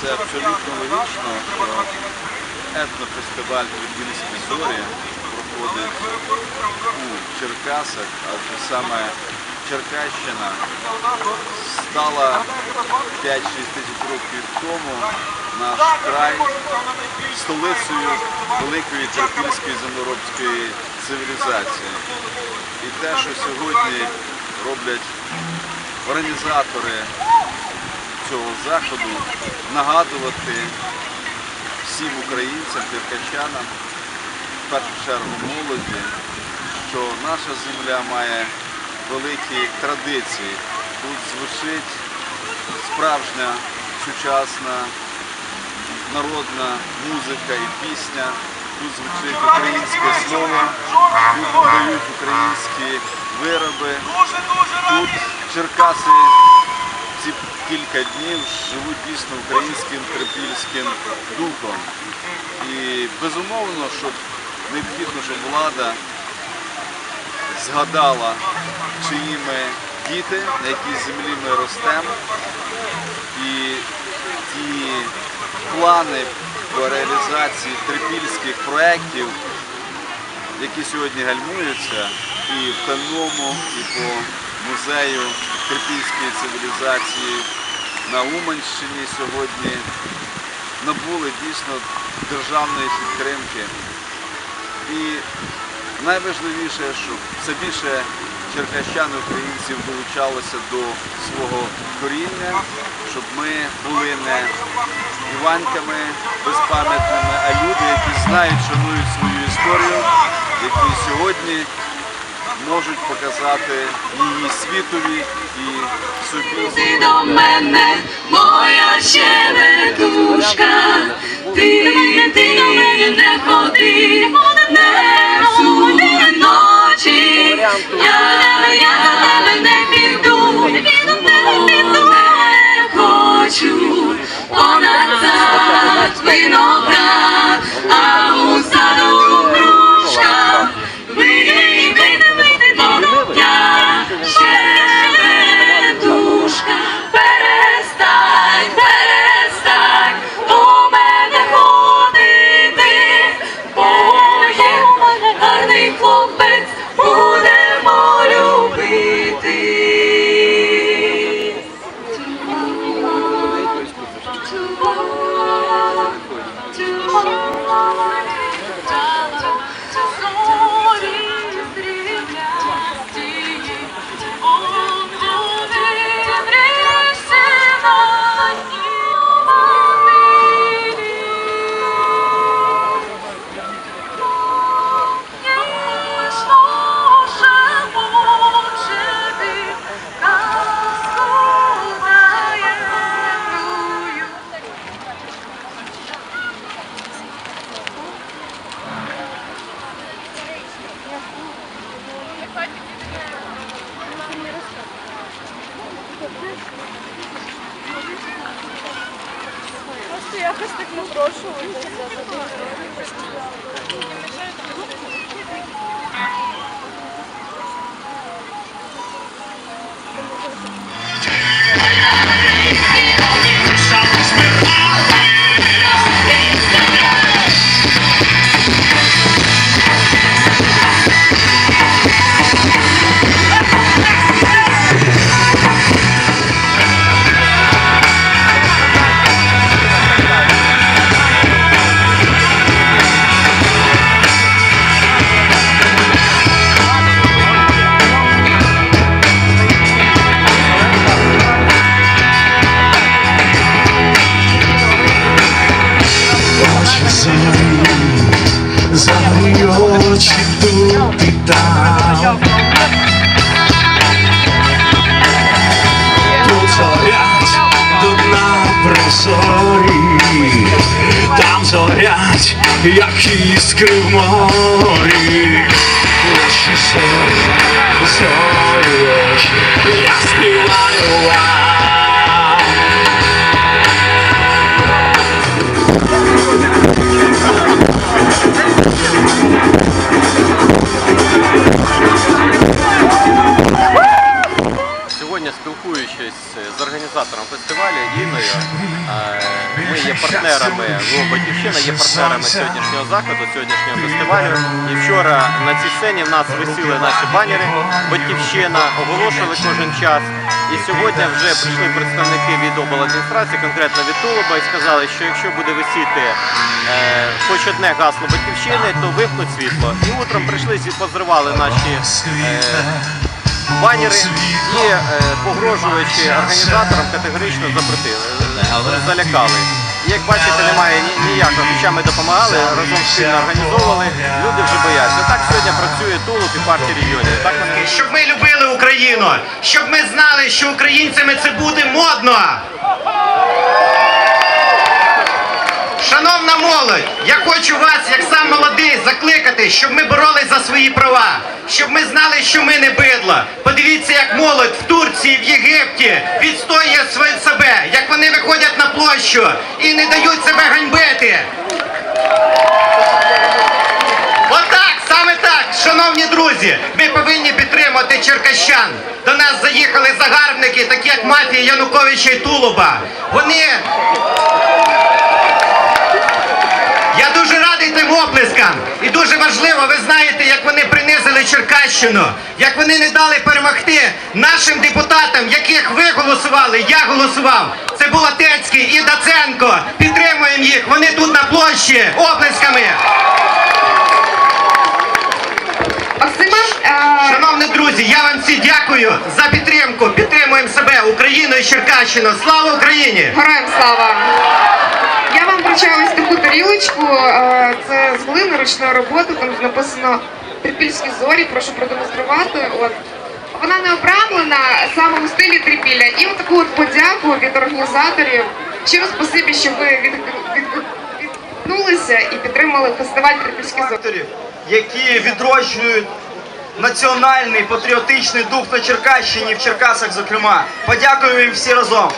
Це абсолютно логічно, що етнофестиваль Трипільські зорі проходить у Черкасах, адже саме Черкащина стала 5-6 тисяч років тому наш край столицею великої терпільської землеробської цивілізації. І те, що сьогодні роблять організатори цього заходу, нагадувати всім українцям, черкащанам, в першу чергу молоді, що наша земля має великі традиції. Тут звучить справжня сучасна народна музика і пісня. Тут звучить українське слово, тут подають українські вироби. Тут Черкаси ці кілька днів живуть дійсно українським трипільським духом. І безумовно, щоб необхідно, щоб влада згадала, чиї ми діти, на якій землі ми ростемо. І ті плани по реалізації трипільських проєктів, які сьогодні гальмуються, і в Кам'яному, і по музею трипільської цивілізації на Уманщині сьогодні набули дійсно державної підтримки. І найважливіше, щоб все більше черкащан українців долучалося до свого коріння, щоб ми були не іваньками безпам'ятними, а люди, які знають, шанують свою історію, які сьогодні можуть показати її світові і собі. Ти до мене, моя щебетушка, ти, ти до мене не ходи, не суди ночі, я, я Просто якось так напрошувалися. Зорі, зорі очі тут і там. Тут зорять, тут на прозорі, там зорять, як іскри в морі. Очі зорі, зорі очі, я співаю вам. Організатором фестивалю Інною, ми є партнерами «Го Батьківщина, є партнерами сьогоднішнього заходу, сьогоднішнього фестивалю. І вчора на цій сцені в нас висіли наші банери Батьківщина, оголошували кожен час. І сьогодні вже прийшли представники від обладміністрації, конкретно від Тулуба, і сказали, що якщо буде висіти е, хоч одне гасло батьківщини, то вимкнуть світло. І утром прийшли і позривали наші е, банери і е, погрожуючи організаторам категорично запретили, залякали. Як бачите, немає ніякого, хоча ми допомагали, разом спільно організовували, люди вже бояться. Так сьогодні працює Тулуб і партія регіонів. Так вони щоб ми любили Україну, щоб ми знали, що українцями це буде модно. Шановна молодь, я хочу вас, як сам молодий, закликати, щоб ми боролись за свої права, щоб ми знали, що ми не бидло. Подивіться, як молодь в Турції, в Єгипті відстоює себе, як вони виходять на площу і не дають себе ганьбити. Отак, саме так, шановні друзі, ми повинні підтримати черкащан. До нас заїхали загарбники, такі як мафія Януковича і Тулуба. Вони. Дуже радий тим оплескам. І дуже важливо, ви знаєте, як вони принизили Черкащину, як вони не дали перемогти нашим депутатам, яких ви голосували, я голосував. Це Булатецький і Даценко. Підтримуємо їх. Вони тут на площі оплесками. Е, Шановні друзі, я вам всі дякую за підтримку. Підтримуємо себе, Україну і Черкащину. Слава Україні! героям слава! Вручаю ось таку тарілочку. Це з глини ручної роботи. Там написано трипільські зорі. Прошу продемонструвати. От вона не обрамлена саме у стилі трипілля. І от таку от подяку від організаторів. Щиро спасибі, що ви від, від, і підтримали фестиваль Трипільські зорі. які відроджують національний патріотичний дух на Черкащині, в Черкасах, зокрема. Подякуємо їм всі разом.